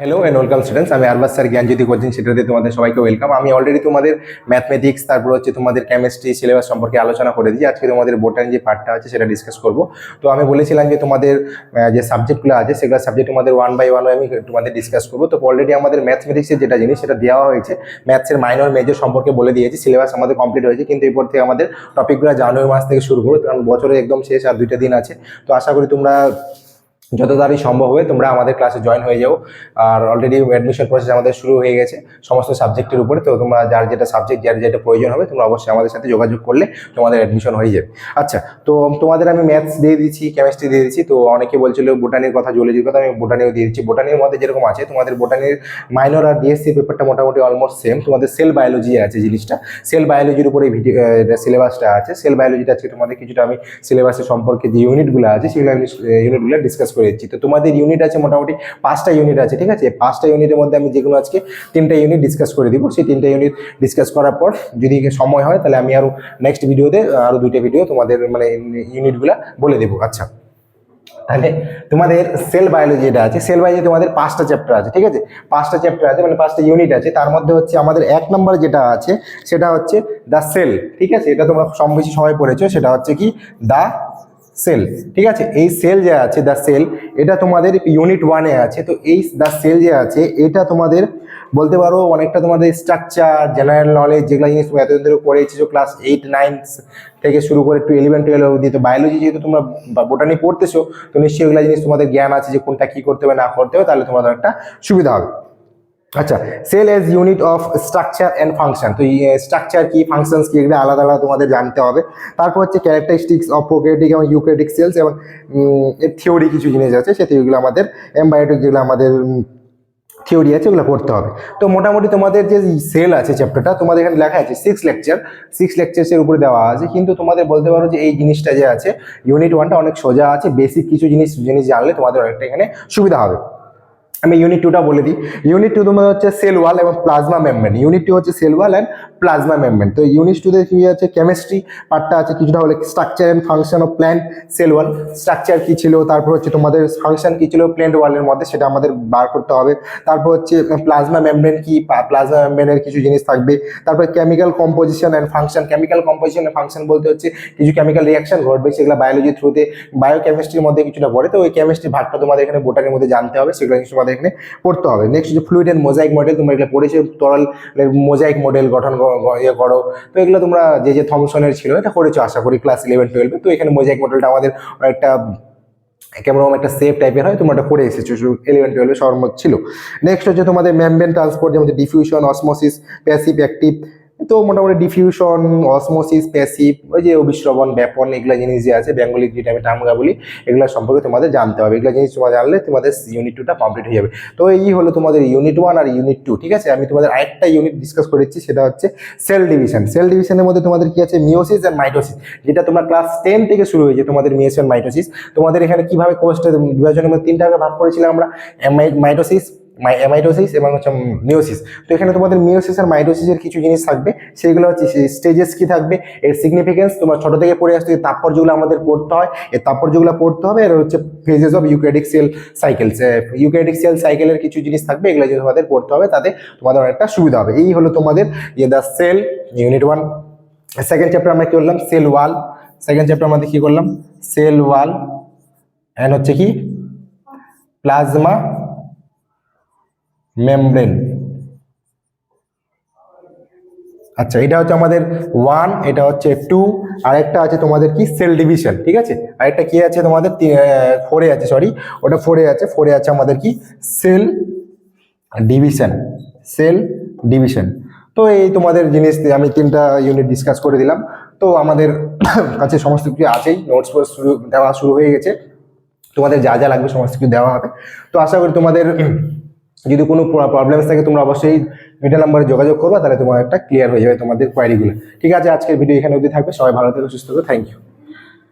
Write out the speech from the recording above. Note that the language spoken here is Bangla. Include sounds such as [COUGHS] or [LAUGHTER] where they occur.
হ্যালো এন্ড ওয়েলকাম স্টুডেন্টস আমি আরবাস স্যার, জ্ঞানজ্যোতি কোচিং সেটাতে তোমাদের সবাইকে ওয়েলকাম আমি অলরেডি তোমাদের ম্যাথমেটিক্স তারপর হচ্ছে তোমাদের কেমিস্ট্রি সিলেবাস সম্পর্কে আলোচনা করে দিয়েছি। আজকে তোমাদের বোটানি যে পার্টটা আছে সেটা ডিসকাস করব। তো আমি বলেছিলাম যে তোমাদের যে সাবজেক্টগুলো আছে, সেগুলো সাবজেক্ট তোমাদের ওয়ান বাই ওয়ান আমি তোমাদের ডিসকাস করব। তো অলরেডি আমাদের ম্যাথমেটিক্সের যেটা জিনিস, সেটা দেওয়া হয়েছে। ম্যাথসের মাইনর মেজর সম্পর্কে বলে দিয়েছি। সিলেবাস আমাদের কমপ্লিট হয়েছে, কিন্তু এরপর থেকে আমাদের টপিকগুলো জানুয়ারি মাস থেকে শুরু করব। কারণ বছরের একদম শেষ আর দুইটা দিন আছে। তো আশা করি তোমরা যত তাড়াতাড়ি সম্ভব হবে তোমরা আমাদের ক্লাসে জয়েন হয়ে যাও। আর অলরেডি অ্যাডমিশন প্রসেস আমাদের শুরু হয়ে গেছে সমস্ত সাবজেক্টের উপরে। তো তোমরা যার যেটা সাবজেক্ট যার যেটা প্রয়োজন হবে, তোমরা অবশ্যই আমাদের সাথে যোগাযোগ করলে তোমাদের অ্যাডমিশন হয়ে যাবে। আচ্ছা তো তোমাদের আমি ম্যাথস দিয়ে দিচ্ছি কেমিস্ট্রি দিয়ে দিচ্ছি। তো অনেকে বলছিল বোটানির কথা জুলজির কথা, আমি বোটানিও দিয়ে দিচ্ছি। বোটানির মধ্যে যেরকম আছে, তোমাদের বোটানির মাইনর আর ডিএসসি পেপারটা মোটামুটি অলমোস্ট সেম তোমাদের সেল বায়োলজি আছে জিনিসটা। সেল বায়োলজির উপরে ভিডিও সিলেবাসটা আছে। সেল বায়োলজিটা আজকে তোমাদের কিছুটা আমি সিলেবাসের সম্পর্কে যে ইউনিটগুলো আছে সেগুলো আমি ইউনিটগুলো ডিসকাস করে দিচ্ছি। তো তোমাদের ইউনিট আছে মোটামুটি পাঁচটা ইউনিট আছে, ঠিক আছে? পাঁচটা ইউনিটের মধ্যে আমি যেগুলো আজকে তিনটা ইউনিট ডিসকাস করে দিব। সেই তিনটা ইউনিট ডিসকাস করার পর যদি সময় হয় তাহলে আমি আরও নেক্সট ভিডিওতে আরও দুইটা ভিডিও তোমাদের মানে ইউনিটগুলো বলে দেবো। আচ্ছা। তাহলে তোমাদের সেল বায়োলজি যেটা আছে সেল বায়োলজি তোমাদের পাঁচটা চ্যাপ্টার আছে, ঠিক আছে? পাঁচটা চ্যাপ্টার আছে মানে পাঁচটা ইউনিট আছে। তার মধ্যে হচ্ছে আমাদের এক নম্বর যেটা আছে, সেটা হচ্ছে দ্য সেল ঠিক আছে? এটা তোমরা কম বেশি সবাই পড়েছো। সেটা হচ্ছে কি? দ্য সেল ঠিক আছে? এই সেল যে আছে দ্য সেল এটা তোমাদের ইউনিট ওয়ানে আছে। তো এই দ্য সেল যে আছে, এটা তোমাদের বলতে পারো অনেকটা তোমাদের স্ট্রাকচার জেনারেল নলেজ যেগুলো জিনিস তুমি এতদিন ধরে পড়ে এসেছ ক্লাস এইট নাইন থেকে শুরু করে টু ইলেভেন টুয়েলভ অবধি। তো বায়োলজি যেহেতু তোমরা বোটানি পড়তেছো, তো নিশ্চয়ই এগুলো জিনিস তোমাদের জ্ঞান আছে যে কোনটা কি করতে হবে, না করতে হবে, তাহলে তোমাদের একটা সুবিধা হবে। আচ্ছা cell as unit of structure and function তো স্ট্রাকচার কি ফাংশনস কি, এগুলো আলাদা আলাদা তোমাদের জানতে হবে। তারপর হচ্ছে ক্যারেক্টারিস্টিক্স অফ প্রোক্রেটিক এবং ইউক্রেটিক সেলস এবং এর থিওরি কিছু জিনিস আছে, সে থিওরিগুলো আমাদের এমবায়োটিক যেগুলো আমাদের থিওরি আছে, ওগুলো পড়তে হবে। তো মোটামুটি তোমাদের যে সেল আছে চ্যাপ্টারটা তোমাদের এখানে লেখা আছে সিক্স লেকচার সিক্স লেকচার্সের উপরে দেওয়া আছে, কিন্তু তোমাদের বলতে পারো যে এই জিনিসটা যে আছে ইউনিট ওয়ানটা অনেক সোজা আছে বেসিক কিছু জিনিস জিনিস জানলে তোমাদের অনেকটা এখানে সুবিধা হবে। আমি ইউনিট টুটা বলে দিই। ইউনিট টু তোমাদের হচ্ছে সেল ওয়াল এবং প্লাজমা মেমব্রেন ইউনিট টু হচ্ছে cell wall and plasma membrane তো ইউনিট টুতে কি আছে? কেমিস্ট্রি পার্টটা আছে, কিছুটা হলে structure and function of plant cell wall structure কি ছিল? তারপর হচ্ছে তোমাদের ফাংশন কি ছিল প্ল্যান্ট ওয়ালের মধ্যে, সেটা আমাদের বার করতে হবে। তারপর হচ্ছে প্লাজমা মেমব্রেন কি? প্লাজমা মেমব্রেনের কিছু জিনিস থাকবে। তারপর chemical composition and function chemical composition and function বলতে হচ্ছে, কিছু কেমিক্যাল রিয়াকশন ঘটবে সেগুলো বায়োলজি থ্রুতে বায়োকেমিস্ট্রির মধ্যে কিছুটা পড়ে তো ওই কেমিস্ট্রি ভাগটা তোমাদের এখানে বোটানের মধ্যে জানতে হবে, সেগুলো তোমাদের এখানে পড়তে হবে। নেক্সট হচ্ছে ফ্লুইড অ্যান্ড মোজাইক মডেল তোমরা এগুলো পড়েছো, তরল মোজাইক মডেল গঠন ইয়ে করো। তো এগুলো তোমরা যে যে থমসনের ছিল, এটা করেছ আশা করি ক্লাস ইলেভেন টুয়েলভে তো এখানে মোজাইক মডেলটা আমাদের একটা কেমন একটা সেফ টাইপের হয়, তোমরা এটা করে এসেছ ইলেভেন টুয়েলভে মধ্যে ছিল। নেক্সট হচ্ছে তোমাদের মেমব্রেন ট্রান্সপোর্ট যেমন ডিফিউশন অসমোসিস প্যাসিভ অ্যাক্টিভ তো মোটামুটি ডিফিউশন অসমোসিস প্যাসিভ ওই যে অবিশ্রবণ ব্যাপন এগুলো জিনিস যে আছে বেঙ্গলি যেটা আমি টার্মগা বলি, এগুলো সম্পর্কে তোমাদের জানতে হবে। এগুলো জিনিস তোমরা জানলে তোমাদের ইউনিট টুটা কমপ্লিট হয়ে যাবে। তো এই হলো তোমাদের ইউনিট ওয়ান আর ইউনিট টু ঠিক আছে? আমি তোমাদের আরেকটা ইউনিট ডিসকাস করেছি সেটা হচ্ছে সেল ডিভিশন সেল ডিভিশনের মধ্যে তোমাদের কি আছে? মিওসিস অ্যান্ড মাইটোসিস যেটা তোমরা ক্লাস টেন থেকে শুরু হয়েছে, তোমাদের মিওসিস অ্যান্ড মাইটোসিস তোমাদের এখানে কীভাবে কোর্সটা বিভাজনের মধ্যে তিনটা ভাগ করেছিলাম আমরা মাইটোসিস মাইটোসিস এবং হচ্ছে মিওসিস তো এখানে তোমাদের মিওসিস আর মাইটোসিসের কিছু জিনিস থাকবে, সেগুলো হচ্ছে স্টেজেস কি থাকবে, এর সিগনিফিকেন্স তোমার ছোট থেকে পড়ে আসতে তাৎপর্যগুলো আমাদের পড়তে হয় এই তাৎপর্যগুলো পড়তে হবে, এর হচ্ছে phases of eukaryotic cell cycle eukaryotic cell সাইকেলের কিছু জিনিস থাকবে, এগুলো যদি তোমাদের পড়তে হবে, তাতে তোমাদের অনেকটা সুবিধা হবে। এই হলো তোমাদের ইয়ে the cell unit one second chapter আমরা কি করলাম? সেল ওয়াল সেকেন্ড চ্যাপ্টার আমাদের কি করলাম? সেল ওয়াল অ্যান্ড হচ্ছে কি? Plasma membrane. আচ্ছা এটা হচ্ছে আমাদের ওয়ান এটা হচ্ছে টু আরেকটা আছে তোমাদের কি? সেল ডিভিশন ঠিক আছে? আরেকটা কি আছে তোমাদের? ফোরে আছে সরি ওটা ফোরে আছে ফোরে আছে আমাদের কি? সেল ডিভিশন সেল ডিভিশন তো এই তোমাদের জিনিস আমি তিনটা ইউনিট ডিসকাস করে দিলাম। তো আমাদের [COUGHS] কাছে সমস্ত কিছু আছেই নোটস শুরু, দেওয়া শুরু হয়ে গেছে। তোমাদের যা যা লাগবে সমস্ত কিছু দেওয়া হবে। তো আশা করি তোমাদের যদি কোনো প্রবলেম থাকে, তোমরা অবশ্যই এটা নাম্বারে যোগাযোগ করবে, তাহলে তোমার একটা ক্লিয়ার হয়ে যাবে তোমাদের কোয়ারিগুলো ঠিক আছে, আজকের ভিডিও এখানে অবধি থাকবে। সবাই ভালো থাকো, সুস্থ থাকো। Thank you